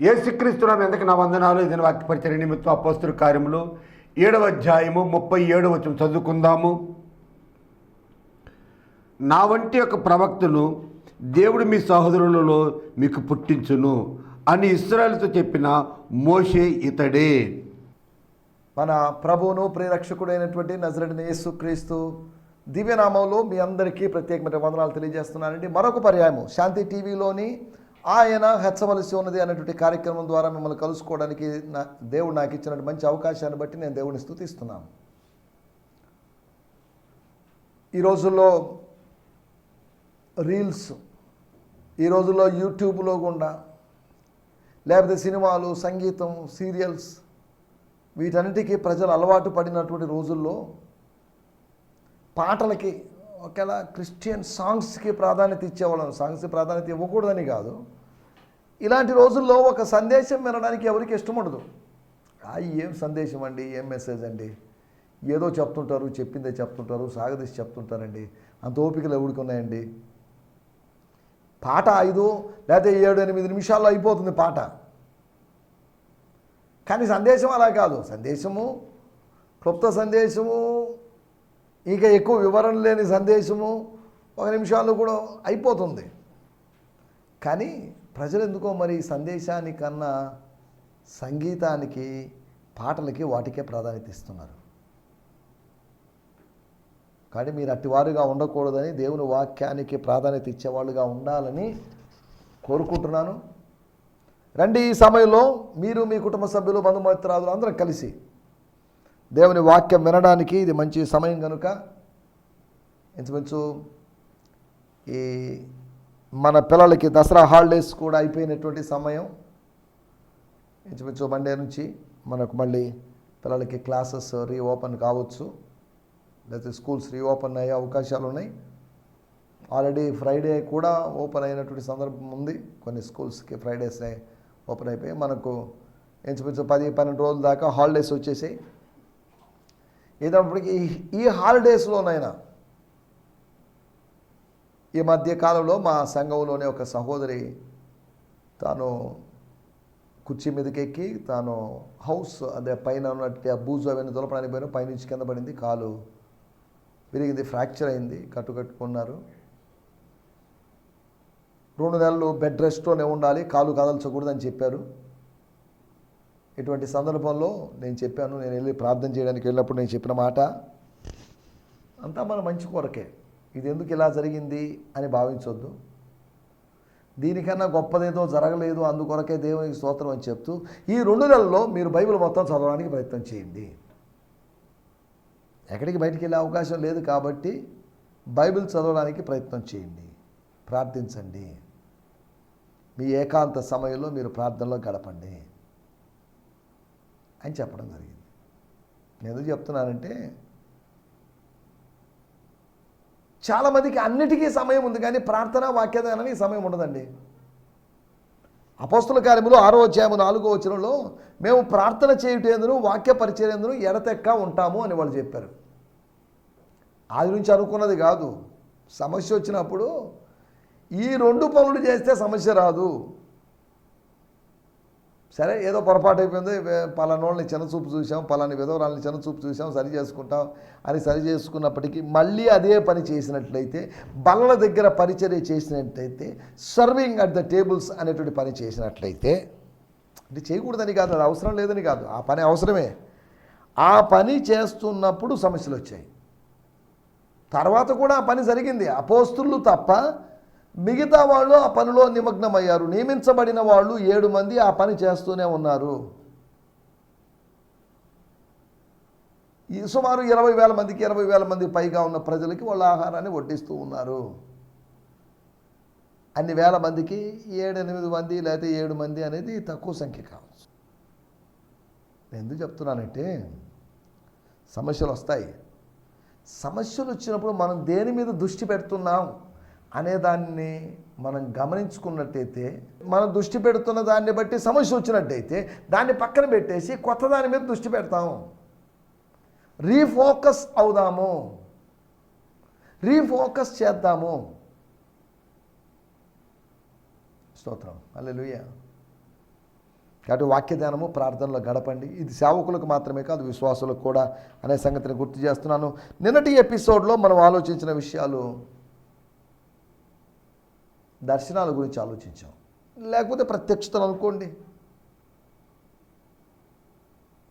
ఏసుక్రీస్తునామ ఎందుకు నా వందనాలు. ఇది వాక్యపరిచయ నిమిత్తం అపోస్తుల కార్యములు ఏడవ అధ్యాయము ముప్పై ఏడవ చదువుకుందాము. నా వంటి యొక్క ప్రవక్తను దేవుడు మీ సహోదరులలో మీకు పుట్టించును అని ఇస్రాయల్తో చెప్పిన మోషే ఇతడే. మన ప్రభువును ప్రియరక్షకుడైనటువంటి నజరడిన యేసుక్రీస్తు దివ్యనామంలో మీ అందరికీ ప్రత్యేకమైన వందనాలు తెలియజేస్తున్నానండి. మరొక పర్యాయము శాంతి టీవీలోని ఆయన హెచ్చవలసి ఉన్నది అనేటువంటి కార్యక్రమం ద్వారా మిమ్మల్ని కలుసుకోవడానికి నా దేవుడు నాకు ఇచ్చినటువంటి మంచి అవకాశాన్ని బట్టి నేను దేవుడిని స్థుతిస్తున్నాను. ఈ రోజుల్లో రీల్స్ ఈ రోజుల్లో యూట్యూబ్లో గుండా లేకపోతే సినిమాలు సంగీతం సీరియల్స్ వీటన్నిటికీ ప్రజలు అలవాటు పడినటువంటి రోజుల్లో పాటలకి ఒకవేళ క్రిస్టియన్ సాంగ్స్కి ప్రాధాన్యత ఇచ్చేవాళ్ళం. సాంగ్స్కి ప్రాధాన్యత ఇవ్వకూడదని కాదు. ఇలాంటి రోజుల్లో ఒక సందేశం వినడానికి ఎవరికి ఇష్టం ఉండదు. ఏం సందేశం అండి? ఏం మెసేజ్ అండి? ఏదో చెప్తుంటారు చెప్పిందే చెప్తుంటారు సాగదీసి చెప్తుంటారండి. అంత ఓపికలు ఎవరికి ఉన్నాయండి? పాట ఐదు లేకపోతే ఏడు ఎనిమిది నిమిషాల్లో అయిపోతుంది పాట. కానీ సందేశం అలా కాదు. సందేశము క్లుప్త సందేశము ఇంకా ఎక్కువ వివరణ లేని సందేశము ఒక నిమిషాల్లో కూడా అయిపోతుంది. కానీ ప్రజలు ఎందుకో మరి సందేశానికన్నా సంగీతానికి పాటలకి వాటికే ప్రాధాన్యత ఇస్తున్నారు. కానీ మీరు అట్టివారుగా ఉండకూడదని దేవుని వాక్యానికి ప్రాధాన్యత ఇచ్చేవాళ్ళుగా ఉండాలని కోరుకుంటున్నాను. రండి ఈ సమయంలో మీరు మీ కుటుంబ సభ్యులు బంధుమిత్రాదులు అందరం కలిసి దేవుని వాక్యం వినడానికి ఇది మంచి సమయం కనుక ఇంచుమించు ఈ మన పిల్లలకి దసరా హాలిడేస్ కూడా అయిపోయినటువంటి సమయం. ఇంచుమించు మండే నుంచి మనకు మళ్ళీ పిల్లలకి క్లాసెస్ రీఓపెన్ కావచ్చు. లేకపోతే స్కూల్స్ రీఓపెన్ అయ్యే అవకాశాలు ఉన్నాయి. ఆల్రెడీ ఫ్రైడే కూడా ఓపెన్ అయినటువంటి సందర్భం ఉంది. కొన్ని స్కూల్స్కి ఫ్రైడేస్ ఓపెన్ అయిపోయి మనకు ఇంచుమించు పది పన్నెండు రోజుల దాకా హాలిడేస్ వచ్చేసాయి. ఏదప్పటికీ ఈ హాలిడేస్లోనైనా ఈ మధ్య కాలంలో మా సంఘంలోనే ఒక సహోదరి తాను కుర్చీ మీదకెక్కి తాను హౌస్ అదే పైన ఉన్నట్టు ఆ బూజు అవన్నీ దులపడానికి పోయిన పైనుంచి కింద పడింది కాలు విరిగింది ఫ్రాక్చర్ అయింది కట్టు కట్టుకున్నారు. రెండు నెలలు బెడ్ రెస్ట్లోనే ఉండాలి కాలు కదల్చకూడదని చెప్పారు. ఇటువంటి సందర్భంలో నేను చెప్పాను నేను వెళ్ళి ప్రార్థన చేయడానికి వెళ్ళినప్పుడు నేను చెప్పిన మాట అంతా మన మంచి కొరకే. ఇది ఎందుకు ఇలా జరిగింది అని భావించొద్దు. దీనికన్నా గొప్పదేదో జరగలేదు అందుకొరకే దేవునికి స్తోత్రం అని చెప్తూ ఈ రెండు నెలల్లో మీరు బైబిల్ మొత్తం చదవడానికి ప్రయత్నం చేయండి. ఎక్కడికి బయటికి వెళ్ళే అవకాశం లేదు కాబట్టి బైబిల్ చదవడానికి ప్రయత్నం చేయండి. ప్రార్థించండి. మీ ఏకాంత సమయంలో మీరు ప్రార్థనలో గడపండి. అని చెప్పడం జరిగింది. నేను ఎందుకు చెప్తున్నానంటే చాలామందికి అన్నిటికీ సమయం ఉంది కానీ ప్రార్థన వాక్యదానానికి సమయం ఉండదండి. అపోస్తుల కార్యములు ఆరో అధ్యాయము నాలుగో వచనంలో మేము ప్రార్థన చేయుటేందును వాక్య పరిచయందును ఎడతెక్క ఉంటాము అని వాళ్ళు చెప్పారు. ఆది నుంచి అనుకున్నది కాదు. సమస్య వచ్చినప్పుడు ఈ రెండు పనులు చేస్తే సమస్య రాదు. సరే ఏదో పొరపాటు అయిపోయింది పలానోళ్ళని చిన్నచూపు చూసాం పలాని విధవరాలని చిన్నచూపు చూసాం సరి చేసుకుంటాం అని సరి చేసుకున్నప్పటికీ మళ్ళీ అదే పని చేసినట్లయితే బల్లల దగ్గర పరిచర్య చేసినట్లయితే సర్వింగ్ అట్ ద టేబుల్స్ అనేటువంటి పని చేసినట్లయితే అంటే చేయకూడదని కాదు అది అవసరం లేదని కాదు ఆ పని అవసరమే. ఆ పని చేస్తున్నప్పుడు సమస్యలు వచ్చాయి తర్వాత కూడా ఆ పని జరిగింది. అపోస్తులు తప్ప మిగతా వాళ్ళు ఆ పనిలో నిమగ్నమయ్యారు. నియమించబడిన వాళ్ళు ఏడు మంది ఆ పని చేస్తూనే ఉన్నారు. ఈ సుమారు ఇరవై వేల మందికి ఇరవై వేల మంది పైగా ఉన్న ప్రజలకి వాళ్ళ ఆహారాన్ని వడ్డిస్తూ ఉన్నారు. అన్ని వేల మందికి ఏడు ఎనిమిది మంది లేకపోతే ఏడు మంది అనేది తక్కువ సంఖ్య కావచ్చు. నేను ఎందుకు చెప్తున్నానంటే సమస్యలు వస్తాయి. సమస్యలు వచ్చినప్పుడు మనం దేని మీద దృష్టి పెడుతున్నాం? అనే దాన్ని మనం గమనించుకున్నట్టయితే మనం దృష్టి పెడుతున్న దాన్ని బట్టి సమస్య వచ్చినట్టయితే దాన్ని పక్కన పెట్టేసి కొత్త దాని మీద దృష్టి పెడతాము రీఫోకస్ అవుదాము. రీఫోకస్ చేద్దాము. స్తోత్రం. అల్లెలుయ్య కాబట్టి వాక్య ప్రార్థనలో గడపండి. ఇది సేవకులకు మాత్రమే కాదు విశ్వాసులకు కూడా అనే సంగతిని గుర్తు చేస్తున్నాను. నిన్నటి ఎపిసోడ్లో మనం ఆలోచించిన విషయాలు దర్శనాల గురించి ఆలోచించాం. లేకపోతే ప్రత్యక్షతలు అనుకోండి.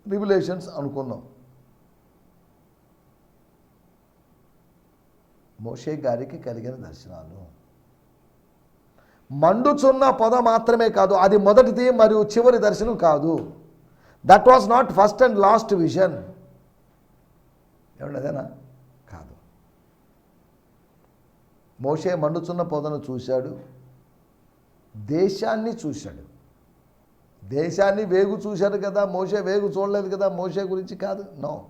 రివ్యులేషన్స్ అనుకున్నాం. మోషే గారికి కలిగిన దర్శనాలు. మండుచున్న పొద మాత్రమే కాదు అది మొదటిది మరియు చివరి దర్శనం కాదు. That was not first and last vision ఏమన్నా అదేనా కాదు మోషే మండుచున్న పొదను చూశాడు. దేశాన్ని చూశాడు. దేశాన్ని వేగు చూశాడు కదా. మోషే వేగు చూడలేదు కదా. మోషే గురించి కాదు. నో.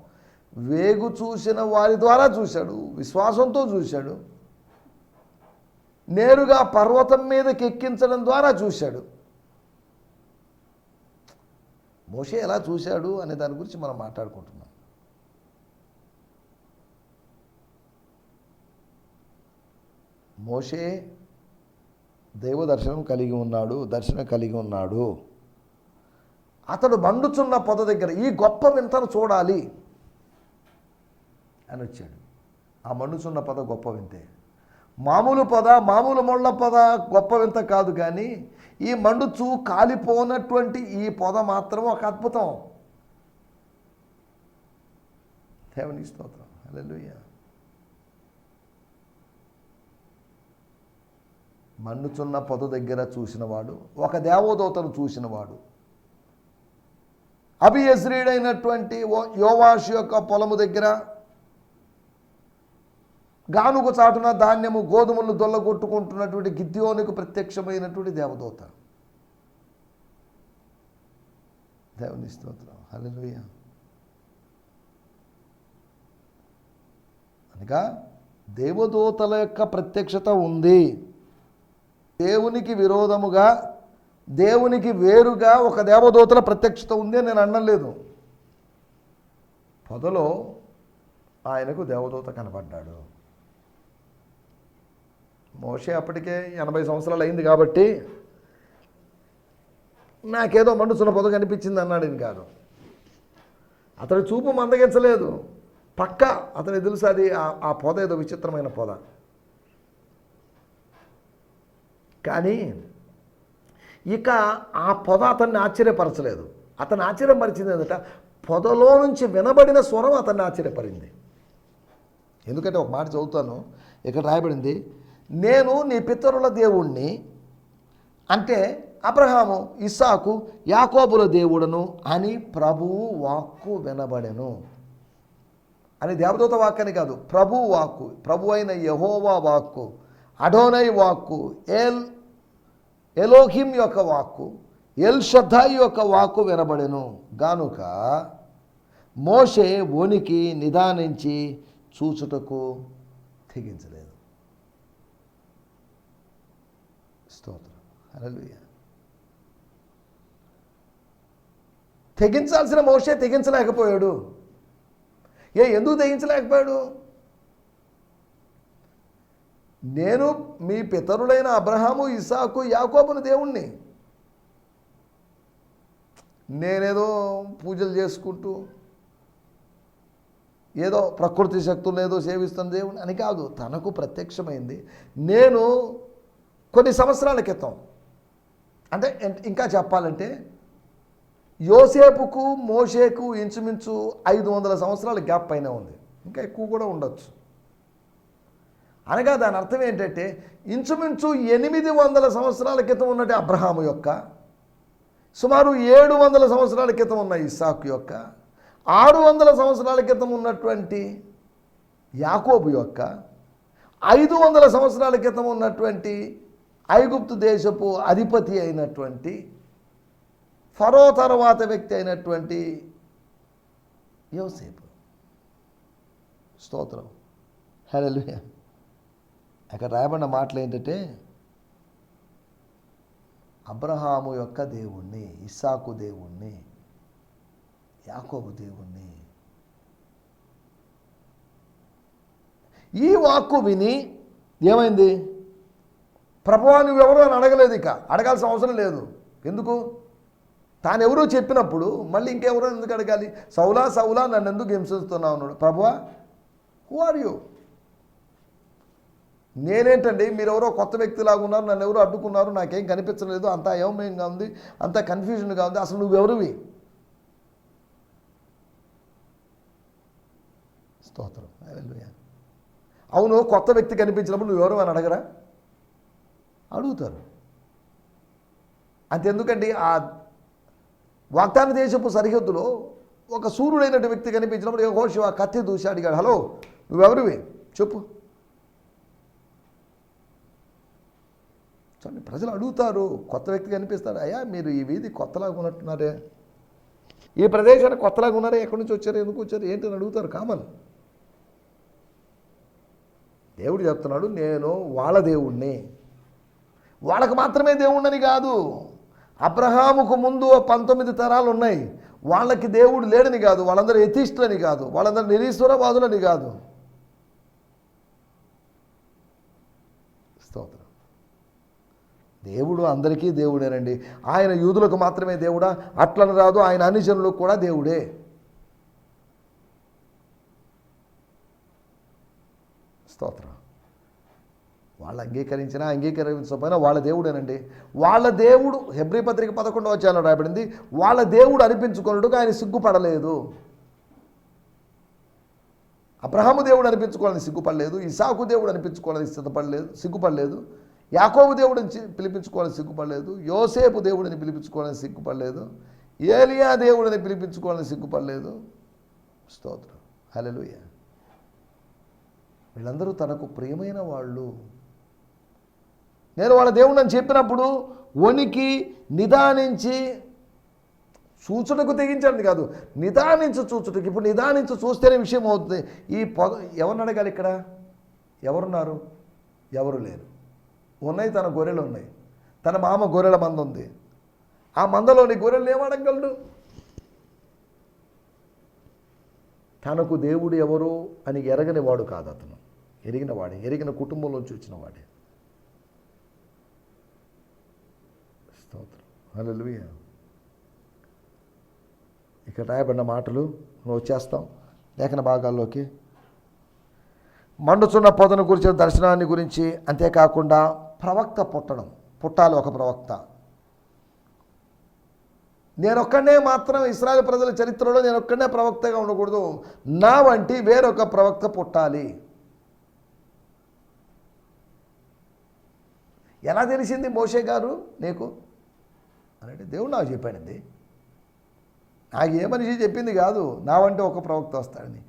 వేగు చూసిన వారి ద్వారా చూశాడు. విశ్వాసంతో చూశాడు. నేరుగా పర్వతం మీదకి ఎక్కించడం ద్వారా చూశాడు. మోసే ఎలా చూశాడు అనే దాని గురించి మనం మాట్లాడుకుంటున్నాం. మోషే దైవ దర్శనం కలిగి ఉన్నాడు దర్శనం కలిగి ఉన్నాడు. అతడు మండుచున్న పొద దగ్గర ఈ గొప్ప వింతను చూడాలి అని వచ్చాడు. ఆ మండుచున్న పొద గొప్ప వింతే. మామూలు పొద మామూలు మొళ్ళ పొద గొప్ప వింత కాదు కానీ ఈ మండుచు కాలిపోనటువంటి ఈ పొద మాత్రం ఒక అద్భుతం. దేవుని స్తోత్రం. అలెలుయ్యా మన్నుచున్న పొద దగ్గర చూసినవాడు ఒక దేవదూతను చూసినవాడు. అభియశ్రీడైనటువంటి యోవాషు యొక్క పొలము దగ్గర గానుకు చాటున ధాన్యము గోధుమలు దొల్లగొట్టుకుంటున్నటువంటి గిద్యోనికి ప్రత్యక్షమైనటువంటి దేవదూత. దేవుని స్తోత్రం. హల్లెలూయ. అనగా దేవదూతల యొక్క ప్రత్యక్షత ఉంది. దేవునికి విరోధముగా దేవునికి వేరుగా ఒక దేవదూతల ప్రత్యక్షత ఉంది అని నేను అనలేదు పొదలో ఆయనకు దేవదూత కనపడ్డాడు మోషే అప్పటికే ఎనభై సంవత్సరాలు అయింది కాబట్టి నాకేదో మండుచున్న పొద కనిపించింది అన్నాడు ఇది కాదు అతడి చూపు మందగించలేదు. పక్క అతనికి తెలుసు అది ఆ- ఆ పొద ఏదో విచిత్రమైన పొద. కానీ ఇక ఆ పొద అతన్ని ఆశ్చర్యపరచలేదు. అతను ఆశ్చర్యపరిచింది ఏంటంట పొదలో నుంచి వినబడిన స్వరం అతన్ని ఆశ్చర్యపరింది. ఎందుకంటే ఒక మాట చదువుతాను ఇక్కడ రాయబడింది నేను నీ పితరుల దేవుణ్ణి అంటే అబ్రహాము ఇస్సాకు యాకోబుల దేవుడను అని ప్రభువు వాక్కు వినబడెను. అని దేవదూత వాక్కని కాదు ప్రభు వాక్కు ప్రభు అయిన యహోవా వాక్కు. అడోనై వాక్కు ఎల్ ఎలోహిం యొక్క వాక్కు ఎల్ షద్దాయి యొక్క వాక్కు వినబడెను. గానుక మోషే వణికి నిదానించి చూచుటకు తెగించలేదు. స్తోత్రం. తెగించాల్సిన మోషే తెగించలేకపోయాడు. ఏ ఎందుకు తెగించలేకపోయాడు? నేను మీ పితరులైన అబ్రహాము ఇసాకు యాకోబుని దేవుణ్ణి. నేనేదో పూజలు చేసుకుంటూ ఏదో ప్రకృతి శక్తులు ఏదో సేవిస్తున్న దేవుని అని కాదు తనకు ప్రత్యక్షమైంది. నేను కొన్ని సంవత్సరాల క్రితం అంటే ఇంకా చెప్పాలంటే యోసేపుకు మోషేకు ఇంచుమించు ఐదు వందల సంవత్సరాల గ్యాప్ పైన ఉంది. ఇంకా ఎక్కువ కూడా ఉండొచ్చు. అనగా దాని అర్థం ఏంటంటే ఇంచుమించు ఎనిమిది వందల సంవత్సరాల క్రితం ఉన్నట్టు అబ్రహాము యొక్క సుమారు ఏడు వందల సంవత్సరాల క్రితం ఉన్న ఇసాక్ యొక్క ఆరు వందల సంవత్సరాల క్రితం ఉన్నటువంటి యాకోబు యొక్క ఐదు వందల సంవత్సరాల క్రితం ఉన్నటువంటి ఐగుప్తు దేశపు అధిపతి అయినటువంటి ఫరో తర్వాత వ్యక్తి అయినటువంటి యోసేపు. స్తోత్రం. హల్లెలూయా. అక్కడ రాయబడిన మాటలు ఏంటంటే అబ్రహాము యొక్క దేవుణ్ణి ఇస్సాకు దేవుణ్ణి యాకోబు దేవుణ్ణి. ఈ వాక్కు విని ఏమైంది? ప్రభువా నువ్వెవరు అని అడగలేదు ఇక. అడగాల్సిన అవసరం లేదు. ఎందుకు? తాను ఎవరో చెప్పినప్పుడు మళ్ళీ ఇంకెవరో ఎందుకు అడగాలి? సౌలా సౌలా నన్ను ఎందుకు హింసిస్తున్నావు అన్నాడు. ప్రభువా హూ ఆర్ యూ నేనేంటండి మీరు ఎవరో కొత్త వ్యక్తిలాగా ఉన్నారు నన్ను ఎవరో అడ్డుకున్నారు నాకేం కనిపించలేదు అంత అయోమయంగా ఉంది అంత కన్ఫ్యూజన్గా ఉంది అసలు నువ్వెవరివి? స్తోత్రం అవును కొత్త వ్యక్తి కనిపించినప్పుడు నువ్వెవరు అని అడగరా? అడుగుతారు. అంతెందుకండి ఆ వాగ్దాన దేశపు సరిహద్దులో ఒక సూర్యుడైనటువంటి వ్యక్తి కనిపించినప్పుడు యెహోషువ కత్తి దూసి అడిగాడు హలో నువ్వెవరివి? చెప్పు. చూడండి ప్రజలు అడుగుతారు కొత్త వ్యక్తి కనిపిస్తాడు అయ్యా మీరు ఈ వీధి కొత్తలాగా ఉన్నట్టున్నారే. ఈ ప్రదేశానికి కొత్తలాగా ఉన్నారే ఎక్కడి నుంచి వచ్చారు ఎందుకు వచ్చారు ఏంటి అని అడుగుతారు కామన్. దేవుడు చెప్తున్నాడు నేను వాళ్ళ దేవుణ్ణి. వాళ్ళకు మాత్రమే దేవుణ్ణని కాదు. అబ్రహాముకు ముందు పంతొమ్మిది తరాలు ఉన్నాయి. వాళ్ళకి దేవుడు లేడని కాదు వాళ్ళందరూ ఎథిస్టులని కాదు వాళ్ళందరూ నిరీశ్వరవాదులని కాదు స్తోత్రం దేవుడు అందరికీ దేవుడేనండి. ఆయన యూదులకు మాత్రమే దేవుడా? అట్లని రాదు ఆయన అనుజనులకు కూడా దేవుడే. స్తోత్రం. వాళ్ళు అంగీకరించినా అంగీకరించకపోయినా వాళ్ళ దేవుడేనండి. వాళ్ళ దేవుడు హెబ్రి పత్రిక పదకొండవ వచ్చాను రాయబడింది వాళ్ళ దేవుడు అనిపించుకున్నట్టుగా ఆయన సిగ్గుపడలేదు. అబ్రహాము దేవుడు అనిపించుకోవాలని సిగ్గుపడలేదు ఇసాకు దేవుడు అనిపించుకోవాలని సిద్ధపడలేదు సిగ్గుపడలేదు. యాకోబు దేవుడిని పిలిపించుకోవాలని సిగ్గుపడలేదు. యోసేపు దేవుడిని పిలిపించుకోవాలని సిగ్గుపడలేదు. ఏలియా దేవుడిని పిలిపించుకోవాలని సిగ్గుపడలేదు. స్తోత్రం. హల్లెలూయా. వీళ్ళందరూ తనకు ప్రియమైన వాళ్ళు. నేను వాళ్ళ దేవుడు అని చెప్పినప్పుడు వణికి నిదానించి చూచుటకు తెగించండి కాదు. నిదానించి చూచుటకు ఇప్పుడు నిదానించి చూస్తేనే విషయం అవుతుంది. ఈ పొగ ఎవరిని అడగాలి ఇక్కడ? ఎవరున్నారు? ఎవరు లేరు. ఉన్నాయి తన గొర్రెలు ఉన్నాయి. తన మామ గొర్రెల మంద ఉంది. ఆ మందలోని గొర్రెలు ఏమడగలడు తనకు దేవుడు ఎవరు అని ఎరగని వాడు కాదు అతను. ఎరిగిన వాడే ఎరిగిన కుటుంబంలోంచి వచ్చిన వాడే స్తోత్రం ఇక్కడ రాయబడిన మాటలు నువ్వు వచ్చేస్తాం లేఖన భాగాల్లోకి. మండుచున్న పొదను గురించిన దర్శనాన్ని గురించి అంతేకాకుండా ప్రవక్త పుట్టడం పుట్టాలి ఒక ప్రవక్త. నేనొక్కడే మాత్రం ఇస్రాయల్ ప్రజల చరిత్రలో నేను ఒక్కడే ప్రవక్తగా ఉండకూడదు. నా వంటి వేరొక ప్రవక్త పుట్టాలి. ఎలా తెలిసింది మోషే గారు నీకు? అంటే దేవుడు నాకు చెప్పాడండి. నాకు ఏ మనిషి చెప్పింది కాదు. నా వంటి ఒక ప్రవక్త వస్తాడని.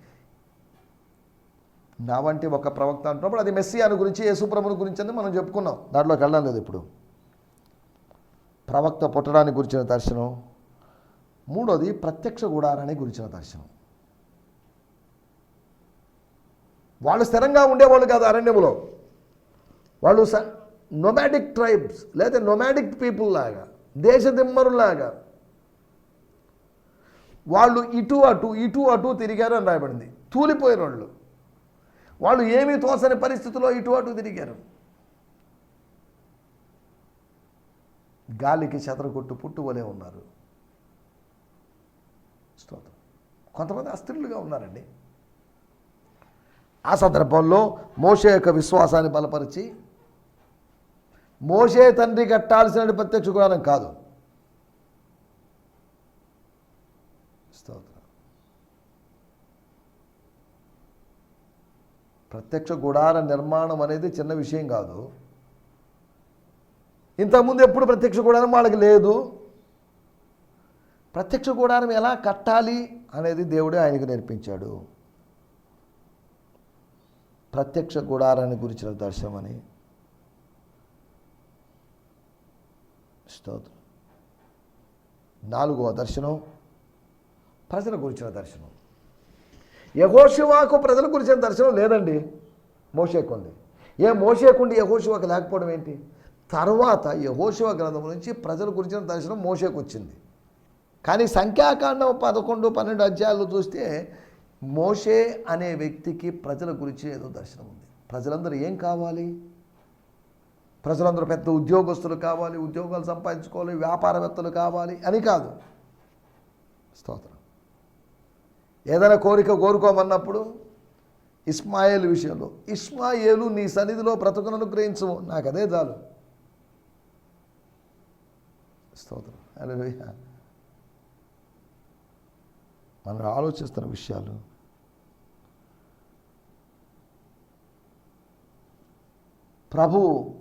నా వంటి ఒక ప్రవక్త అంటున్నప్పుడు అది మెస్సియాను గురించి యేసుప్రభుని గురించి అని మనం చెప్పుకున్నాం. దాంట్లోకి వెళ్ళడం లేదు ఇప్పుడు. ప్రవక్త పుట్టడానికి గురించిన దర్శనం. మూడోది ప్రత్యక్ష గుడారాన్ని గురించిన దర్శనం. వాళ్ళు స్థిరంగా ఉండేవాళ్ళు కాదు అరణ్యములో. వాళ్ళు స నొమాడిక్ ట్రైబ్స్ లేదా నొమాడిక్ పీపుల్ లాగా దేశదిమ్మరులాగా వాళ్ళు ఇటు అటు ఇటు అటు తిరిగారు అని రాయబడింది. తూలిపోయిన వాళ్ళు వాళ్ళు ఏమీ తోసని పరిస్థితిలో ఇటు అటు తిరిగారు. గాలికి చెదరగొట్టు పుట్టు వలే ఉన్నారు. స్తోత్రం. కొంతమంది అస్థిరులుగా ఉన్నారండి. ఆ సందర్భంలో మోషే యొక్క విశ్వాసాన్ని బలపరిచి మోషే తండ్రి కట్టాల్సిన ప్రత్యక్ష గుణం కాదు స్తోత్రం ప్రత్యక్ష గుడార నిర్మాణం అనేది చిన్న విషయం కాదు. ఇంతకుముందు ఎప్పుడు ప్రత్యక్ష గుడారం వాళ్ళకి లేదు. ప్రత్యక్ష గుడారం ఎలా కట్టాలి అనేది దేవుడే ఆయనకు నేర్పించాడు. ప్రత్యక్ష గుడారాన్ని గురించిన దర్శనం అని స్తోత్రం. నాలుగవ దర్శనం. ప్రజల గురించిన దర్శనం. యహోశివాకు ప్రజల గురించిన దర్శనం లేదండి. మోషేకుంది ఏ మోషేకుండి యహోశివాకు లేకపోవడం ఏంటి? తర్వాత యహోశివ గ్రంథం నుంచి ప్రజల గురించిన దర్శనం మోషేకు వచ్చింది. కానీ సంఖ్యాకాండం పదకొండు పన్నెండు అధ్యాయాలు చూస్తే మోషే అనే వ్యక్తికి ప్రజల గురించి ఏదో దర్శనం ఉంది. ప్రజలందరూ ఏం కావాలి? ప్రజలందరూ పెద్ద ఉద్యోగస్తులు కావాలి ఉద్యోగాలు సంపాదించుకోవాలి వ్యాపారవేత్తలు కావాలి అని కాదు. స్తోత్రం. ఏదైనా కోరిక కోరుకోమన్నప్పుడు ఇస్మాయేల్ విషయంలో ఇస్మాయేలు నీ సన్నిధిలో బ్రతుకును అనుగ్రహించు నాకు అదే చాలు. స్తోత్రం. అలా మనం ఆలోచిస్తున్న విషయాలు. ప్రభు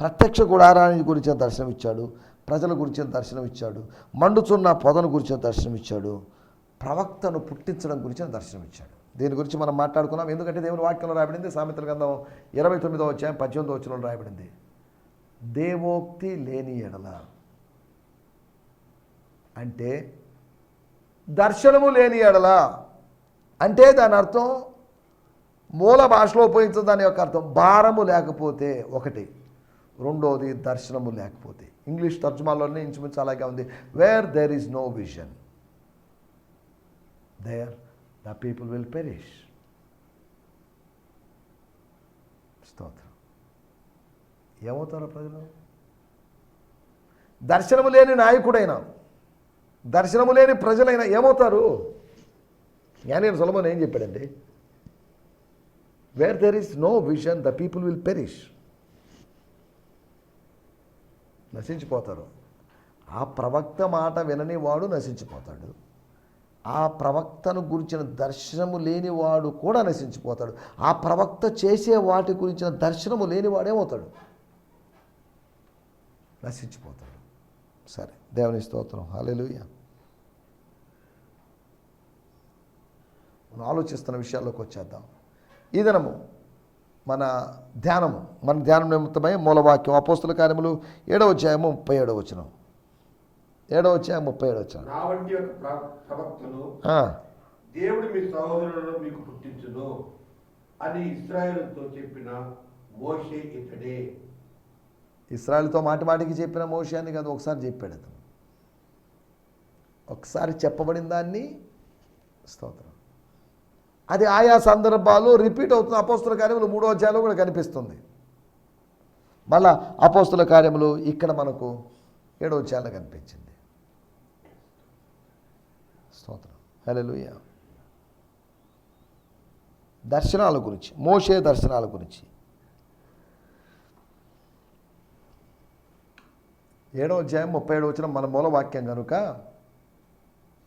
ప్రత్యక్ష గుడారాన్ని గురించి దర్శనం ఇచ్చాడు ప్రజల గురించి దర్శనం ఇచ్చాడు మండుచున్న పొదను గురించి దర్శనం ఇచ్చాడు ప్రవక్తను పుట్టించడం గురించిన దర్శనం ఇచ్చాడు దీని గురించి మనం మాట్లాడుకున్నాం. ఎందుకంటే దేవుని వాక్యంలో రాయబడింది సామెతల గంధం ఇరవై తొమ్మిదో వచ్చాయం పద్దెనిమిదో వచ్చిన రాయబడింది. దేవోక్తి లేని ఎడల అంటే దర్శనము లేని ఎడల అంటే దాని అర్థం మూల భాషలో ఉపయోగించిన దాని యొక్క అర్థం భారము లేకపోతే ఒకటి. రెండోది దర్శనము లేకపోతే. ఇంగ్లీష్ తర్జుమాలోనే ఇంచుమించు అలాగే ఉంది. Where there is no vision there the people will perish స్తోత్రం. ఏమవుతారో ప్రజలు? దర్శనము లేని నాయకుడైనా దర్శనము లేని ప్రజలైనా ఏమవుతారు? జ్ఞానేని సులభం ఏం చెప్పాడండి where there is no vision the people will perish నశించిపోతారు. ఆ ప్రవక్త మాట వినని వాడు నశించిపోతాడు. ఆ ప్రవక్తను గురించిన దర్శనము లేనివాడు కూడా నశించిపోతాడు. ఆ ప్రవక్త చేసే వాటి గురించిన దర్శనము లేనివాడేమవుతాడు? నశించిపోతాడు. సరే దేవుని స్తోత్రం. హల్లెలూయా. మనం ఆలోచిస్తున్న విషయాల్లోకి వచ్చేద్దాం. ఈ దినము మన ధ్యానము మన ధ్యానం నిమిత్తమై మూలవాక్యం అపోస్తుల కార్యములు ఏడవ అధ్యాయము ముప్పై ఏడవ వచనం. ఏడవ అధ్యాయం ముప్పై ప్రవక్తను ఆ, దేవుడు మీ సహోదరులను మీకు పుట్టించును అని ఇస్రాయేలుతో చెప్పిన మోషే ఇతడే. ఇస్రాయల్తో మాటి మాటికి చెప్పిన మోషాన్ని కాదు ఒకసారి చెప్పాడు అతను. ఒకసారి చెప్పబడిన దాన్ని స్తోత్రం. అది ఆయా సందర్భాలు రిపీట్ అవుతుంది. అపోస్తుల కార్యములు మూడో అధ్యాయంలో కూడా కనిపిస్తుంది. మళ్ళా అపోస్తుల కార్యములు ఇక్కడ మనకు ఏడో అధ్యాయంలో కనిపించింది. స్తోత్రం. హల్లెలూయా. దర్శనాల గురించి మోషే దర్శనాల గురించి. ఏడో అధ్యాయం ముప్పై ఏడో వచ్చిన మన మూల వాక్యం కనుక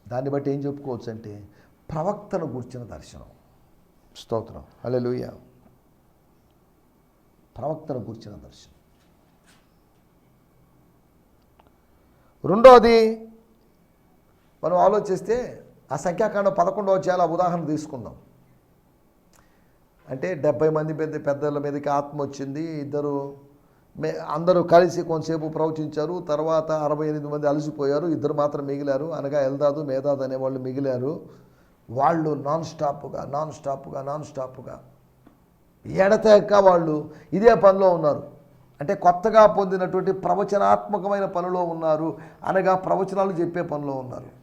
దాన్ని బట్టి ఏం చెప్పుకోవచ్చు అంటే ప్రవక్తను కూర్చిన దర్శనం. స్తోత్రం. హల్లెలూయ. ప్రవక్తను గుర్చిన దర్శనం. రెండోది మనం ఆలోచిస్తే ఆ సంఖ్యాకాండం పదకొండవ చాలా ఉదాహరణ తీసుకుందాం. అంటే డెబ్బై మంది పెద్ద పెద్దల మీదకి ఆత్మ వచ్చింది. ఇద్దరు మే అందరూ కలిసి కొంతసేపు ప్రవచించారు. తర్వాత అరవై ఎనిమిది మంది అలసిపోయారు. ఇద్దరు మాత్రం మిగిలారు. అనగా ఎల్దాదు మేధాదు అనేవాళ్ళు మిగిలారు. వాళ్ళు నాన్ స్టాప్గా నాన్ స్టాప్గా నాన్ స్టాప్గా ఎడతెక్క వాళ్ళు ఇదే పనిలో ఉన్నారు. అంటే కొత్తగా పొందినటువంటి ప్రవచనాత్మకమైన పనిలో ఉన్నారు. అనగా ప్రవచనాలు చెప్పే పనిలో ఉన్నారు.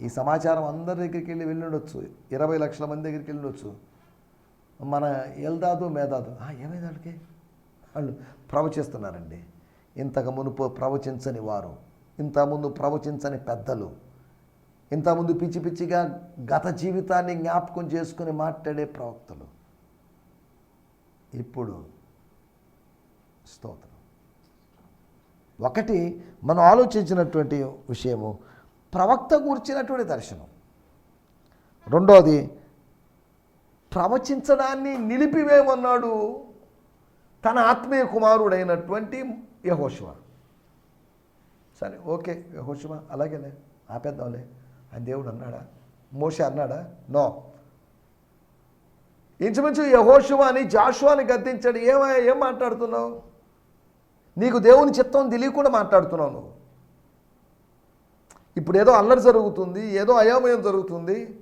ఈ సమాచారం అందరి దగ్గరికి వెళ్ళి వెళ్ళుండొచ్చు. ఇరవై లక్షల మంది దగ్గరికి వెళ్ళుండొచ్చు. మన ఎల్దాదు మేధాదు ఏమైంది వాళ్ళకి? వాళ్ళు ప్రవచిస్తున్నారండి ఇంతకు మునుపు ప్రవచించని వారు ఇంతకుముందు ప్రవచించని పెద్దలు ఇంతకుముందు పిచ్చి పిచ్చిగా గత జీవితాన్ని జ్ఞాపకం చేసుకుని మాట్లాడే ప్రవక్తలు. ఇప్పుడు స్తోత్రం. ఒకటి మనం ఆలోచించినటువంటి విషయము ప్రవక్త కూర్చినటువంటి దర్శనం. రెండోది ప్రవచించడాన్ని నిలిపివేమన్నాడు తన ఆత్మీయ కుమారుడైనటువంటి యహోశివ సరే ఓకే యహోశివ అలాగేలే ఆపేద్దాంలే అని దేవుడు అన్నాడా? మోషే అన్నాడా? నో. ఇంచుమించు యహోశివ అని జాషువాని గద్దించాడు. ఏమయ్యా ఏం మాట్లాడుతున్నావు? నీకు దేవుని చిత్తం తెలియకుండా మాట్లాడుతున్నావు నువ్వు. ఇప్పుడు ఏదో అల్లరి జరుగుతుంది ఏదో అయోమయం జరుగుతుంది.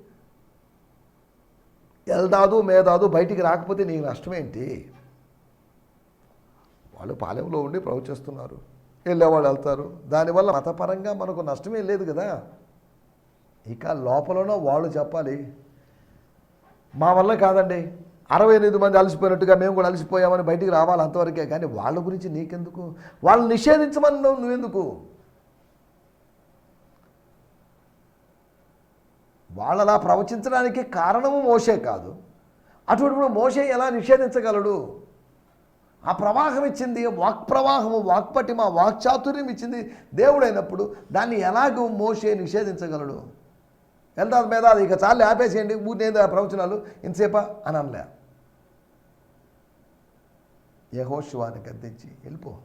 ఎల్దాదు మేదాదు బయటికి రాకపోతే నీకు నష్టమేంటి వాళ్ళు పాలెంలో ఉండి ప్రవచిస్తున్నారు వెళ్ళేవాళ్ళు వెళ్తారు. దానివల్ల మతపరంగా మనకు నష్టమేం లేదు కదా. ఇక లోపలనో వాళ్ళు చెప్పాలి. మా వల్ల కాదండి. అరవై ఎనిమిది మంది అలసిపోయినట్టుగా మేము కూడా అలసిపోయామని బయటికి రావాలి అంతవరకే. కానీ వాళ్ళ గురించి నీకెందుకు? వాళ్ళని నిషేధించమని నువ్వు- నువ్వెందుకు? వాళ్ళలా ప్రవచించడానికి కారణము మోసే కాదు. అటువంటిప్పుడు మోసే ఎలా నిషేధించగలడు? ఆ ప్రవాహం ఇచ్చింది వాక్ ప్రవాహము వాక్పటిమ వాక్చాతుర్యం ఇచ్చింది దేవుడైనప్పుడు దాన్ని ఎలాగూ మోసే నిషేధించగలడు? వెళ్తాది మీద అది ఇక చాలు ఆపేసేయండి ఊరినేది ఆ ప్రవచనాలు? ఇంతసేపా అని అనలే. యహోశివాన్ని గద్దించి వెళ్ళిపో.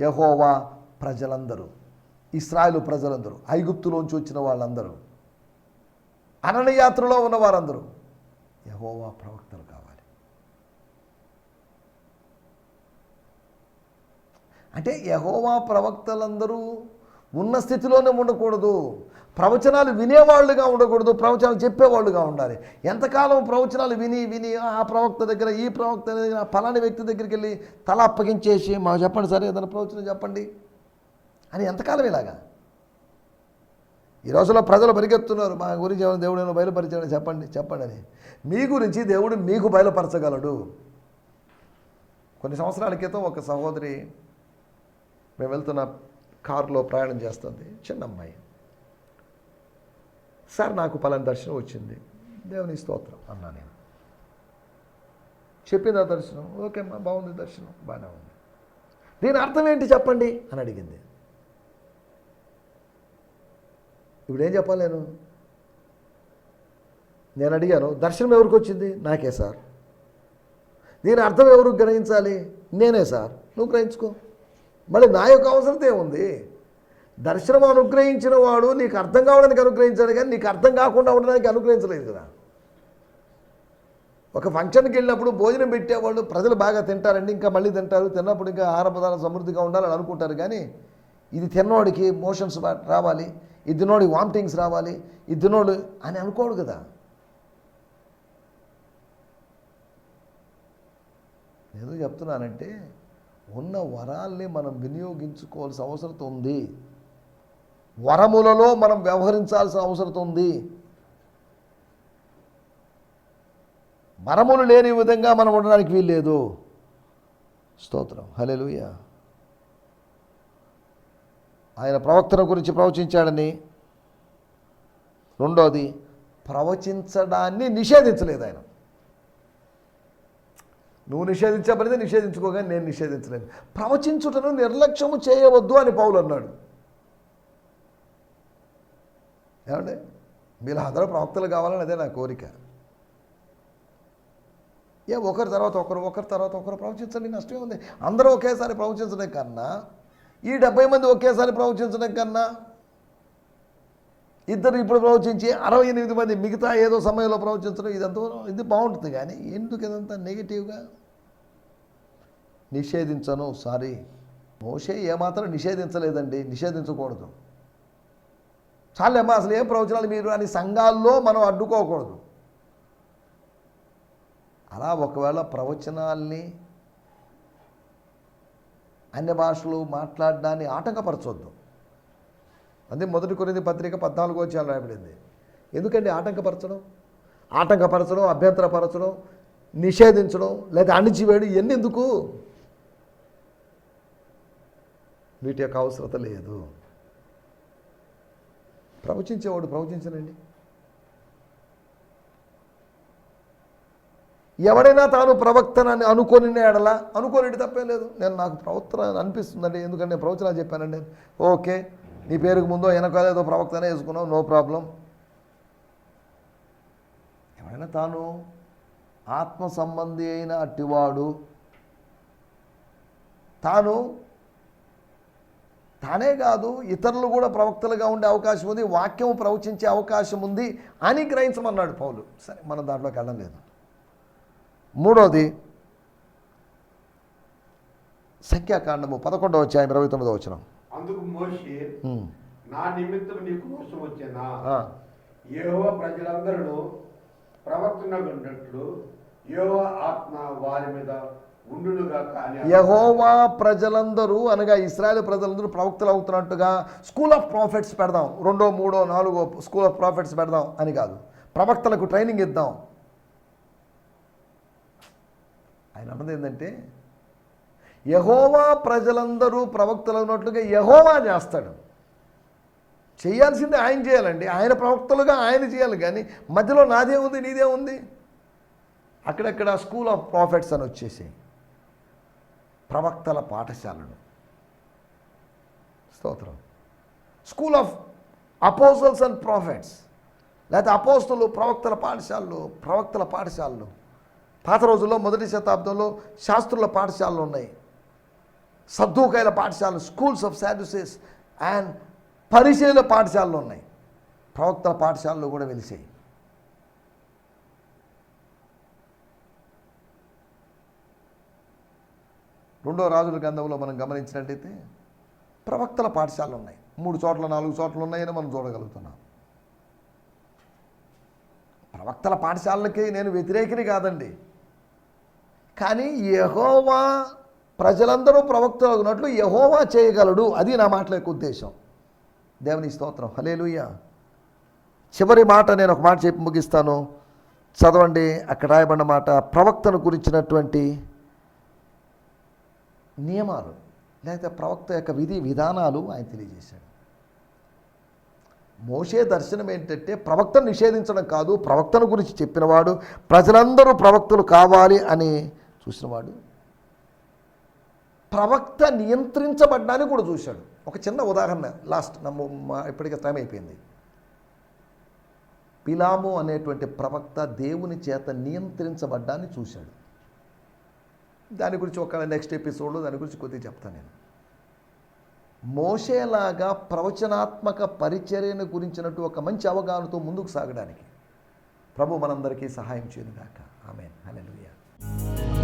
యహోవా ప్రజలందరూ. ఇస్రాయలు ప్రజలందరూ ఐగుప్తులోంచి వచ్చిన వాళ్ళందరూ అననయాత్రలో ఉన్న వారందరూ యహోవా ప్రవక్తలు కావాలి. అంటే యహోవా ప్రవక్తలందరూ ఉన్న స్థితిలోనే ఉండకూడదు. ప్రవచనాలు వినేవాళ్ళుగా ఉండకూడదు. ప్రవచనాలు చెప్పేవాళ్ళుగా ఉండాలి. ఎంతకాలం ప్రవచనాలు విని విని ఆ ప్రవక్త దగ్గర ఈ ప్రవక్త దగ్గర ఆ పలాని వ్యక్తి దగ్గరికి వెళ్ళి తల అప్పగించేసి మాకు చెప్పండి సరే ఏదైనా ప్రవచనం చెప్పండి. అని ఎంతకాలం ఇలాగా? ఈ రోజులో ప్రజలు పరిగెత్తున్నారు మా గురించి ఏమైనా దేవుడు ఏమైనా బయలుపరిచాడని చెప్పండి చెప్పండి అని. మీ గురించి దేవుడు మీకు బయలుపరచగలడు. కొన్ని సంవత్సరాల క్రితం ఒక సహోదరి మేము వెళ్తున్న కారులో ప్రయాణం చేస్తుంది చిన్న అమ్మాయి సార్ నాకు పలాని దర్శనం వచ్చింది. దేవుని స్తోత్రం అన్నా నేను. చెప్పింది ఆ దర్శనం? ఓకే అమ్మా బాగుంది దర్శనం బాగానే ఉంది. దీని అర్థం ఏంటి చెప్పండి? అని అడిగింది. ఇప్పుడు ఏం చెప్పాలి నేను? నేను అడిగాను దర్శనం ఎవరికి వచ్చింది? నాకే సార్. దీని అర్థం ఎవరు గ్రహించాలి? నేనే సార్. నువ్వు గ్రహించుకో. మళ్ళీ నా యొక్క అవసరత ఏముంది? దర్శనం అనుగ్రహించిన వాడు నీకు అర్థం కావడానికి అనుగ్రహించాడు కానీ నీకు అర్థం కాకుండా ఉండడానికి అనుగ్రహించలేదు కదా. ఒక ఫంక్షన్కి వెళ్ళినప్పుడు భోజనం పెట్టేవాళ్ళు ప్రజలు బాగా తింటారండి ఇంకా మళ్ళీ తింటారు. తిన్నప్పుడు ఇంకా ఆహార పదార్థాలు సమృద్ధిగా ఉండాలని అనుకుంటారు కానీ ఇది తిన్నవాడికి మోషన్స్ రావాలి. ఇది వామిటింగ్స్ రావాలి ఇద్దనోడు అని అనుకోడు కదా. నేను చెప్తున్నానంటే ఉన్న వరాల్ని మనం వినియోగించుకోవాల్సిన అవసరం ఉంది. వరములలో మనం వ్యవహరించాల్సిన అవసరం ఉంది. వరములు లేని విధంగా మనం ఉండడానికి వీల్లేదు. స్తోత్రం. హలెలుయ ఆయన ప్రవక్తన గురించి ప్రవచించాడని. రెండోది ప్రవచించడాన్ని నిషేధించలేదు ఆయన. నువ్వు నిషేధించబడితే నిషేధించుకోగానే నేను నిషేధించలేను ప్రవచించుటను నిర్లక్ష్యము చేయవద్దు అని పౌలు అన్నాడు. ఏమండి? మీరు అందరూ ప్రవక్తలు కావాలని అదే నా కోరిక. ఏ ఒకరి తర్వాత ఒకరు ఒకరి తర్వాత ఒకరు ప్రవచించండి నష్టమే ఉంది అందరూ ఒకేసారి ప్రవచించడం కన్నా ఈ డెబ్బై మంది ఒకేసారి ప్రవచించడం కన్నా ఇద్దరు ఇప్పుడు ప్రవచించి అరవై ఎనిమిది మంది మిగతా ఏదో సమయంలో ప్రవచించడం ఇదంతా ఇది బాగుంటుంది కానీ ఎందుకు ఇదంతా నెగిటివ్గా నిషేధించను? సారీ మోసే ఏమాత్రం నిషేధించలేదండి. నిషేధించకూడదు. చాలేమ్మా అసలు ఏం ప్రవచనాలు మీరు అని సంఘాల్లో మనం అడ్డుకోకూడదు. అలా ఒకవేళ ప్రవచనాల్ని అన్య భాషలు మాట్లాడడాన్ని ఆటంకపరచొద్దు. అందుకే మొదటి కొరింది పత్రిక పద్నాలుగో వచ్చి రాయబడింది. ఎందుకండి ఆటంకపరచడం? ఆటంకపరచడం అభ్యంతరపరచడం నిషేధించడం లేదా అణిచివేయడం ఇవన్నీ ఎందుకు వీటి యొక్క అవసరత లేదు. ప్రవచించేవాడు ప్రవచించనండి. ఎవడైనా తాను ప్రవక్తనని అనుకొని ఎడలా? అనుకోనిటి తప్పేం లేదు. నేను నాకు ప్రవక్తన అనిపిస్తుందండి. ఎందుకంటే నేను ప్రవచనాలు చెప్పానండి ఓకే నీ పేరుకు ముందో వెనకాల ఏదో ప్రవక్తనే వేసుకున్నావు. No problem. ఎవరైనా తాను ఆత్మ సంబంధి అయిన అట్టివాడు. తాను తానే కాదు ఇతరులు కూడా ప్రవక్తలుగా ఉండే అవకాశం ఉంది వాక్యం ప్రవచించే అవకాశం ఉంది అని గ్రహించమన్నాడు పౌలు. సరే మనం దాంట్లోకి వెళ్ళడం లేదు. మూడోది సంఖ్యాకాండము పదకొండవ అధ్యాయం ఇరవై తొమ్మిదో వచ్చిన అందుకు మోషే నా నిమిత్తం నీకు మోసం వచ్చేనా? ఆ. యెహోవా ప్రజలందరూ ప్రవర్తనగున్నట్లు యెహోవా ఆత్మ వారి మీద ఉండునుగాక అని అన్నాడు. యహోవా ప్రజలందరూ అనగా ఇస్రాయేల్ ప్రజలందరూ ప్రవక్తలు అవుతున్నట్టుగా స్కూల్ ఆఫ్ ప్రాఫిట్స్ పెడదాం. రెండో మూడో నాలుగో స్కూల్ ఆఫ్ ప్రాఫిట్స్ పెడదాం అని కాదు. ప్రవక్తలకు ట్రైనింగ్ ఇద్దాం. ఆయన అన్నది ఏంటంటే యహోవా ప్రజలందరూ ప్రవక్తలు ఉన్నట్లుగా యహోవా చేస్తాడు. చేయాల్సింది ఆయన చేయాలండి. ఆయన ప్రవక్తలుగా ఆయన చేయాలి కానీ మధ్యలో నాదే ఉంది నీదే ఉంది. అక్కడక్కడ స్కూల్ ఆఫ్ ప్రాఫిట్స్ అని వచ్చేసి ప్రవక్తల పాఠశాలలు స్తోత్రం. School of apostles and prophets. లేకపోతే అపోస్తులు ప్రవక్తల పాఠశాలలు ప్రవక్తల పాఠశాలలు. పాత రోజుల్లో మొదటి శతాబ్దంలో శాస్త్రుల పాఠశాలలు ఉన్నాయి. సద్దుకాయల పాఠశాలలు స్కూల్స్ ఆఫ్ సాడ్యూసెస్ అండ్ పరిచయల పాఠశాలలు ఉన్నాయి. ప్రవక్తల పాఠశాలలు కూడా వెలిసాయి. రెండో రాజుల గ్రంథంలో మనం గమనించినట్టయితే ప్రవక్తల పాఠశాలలు ఉన్నాయి. మూడు చోట్ల నాలుగు చోట్ల ఉన్నాయని మనం చూడగలుగుతున్నాం. ప్రవక్తల పాఠశాలలకి నేను వ్యతిరేకిని కాదండి. కానీ యహోవా ప్రజలందరూ ప్రవక్తలు ఉన్నట్లు యహోవా చేయగలడు. అది నా మాటల యొక్క ఉద్దేశం. దేవుని స్తోత్రం. హలేలుయ్య చివరి మాట నేను ఒక మాట చెప్పి ముగిస్తాను. చదవండి అక్కడ రాయబడిన మాట. ప్రవక్తను గురించినటువంటి నియమాలు లేకపోతే ప్రవక్త యొక్క విధి విధానాలు ఆయన తెలియజేశాడు. మోషే దర్శనం ఏంటంటే ప్రవక్తను నిషేధించడం కాదు ప్రవక్తను గురించి చెప్పినవాడు ప్రజలందరూ ప్రవక్తలు కావాలి అని చూసినవాడు. ప్రవక్త నియంత్రించబడ్డాన్ని కూడా చూశాడు. ఒక చిన్న ఉదాహరణ లాస్ట్ నమ్మ మా- ఇప్పటికే టైం అయిపోయింది. పిలాము అనేటువంటి ప్రవక్త దేవుని చేత నియంత్రించబడ్డాన్ని చూశాడు. దాని గురించి ఒక నెక్స్ట్ ఎపిసోడ్లో దాని గురించి కొద్దిగా చెప్తాను నేను. మోసేలాగా ప్రవచనాత్మక పరిచర్యను గురించినట్టు ఒక మంచి అవగాహనతో ముందుకు సాగడానికి ప్రభు మనందరికీ సహాయం చేయనుగాక. ఆమె హలో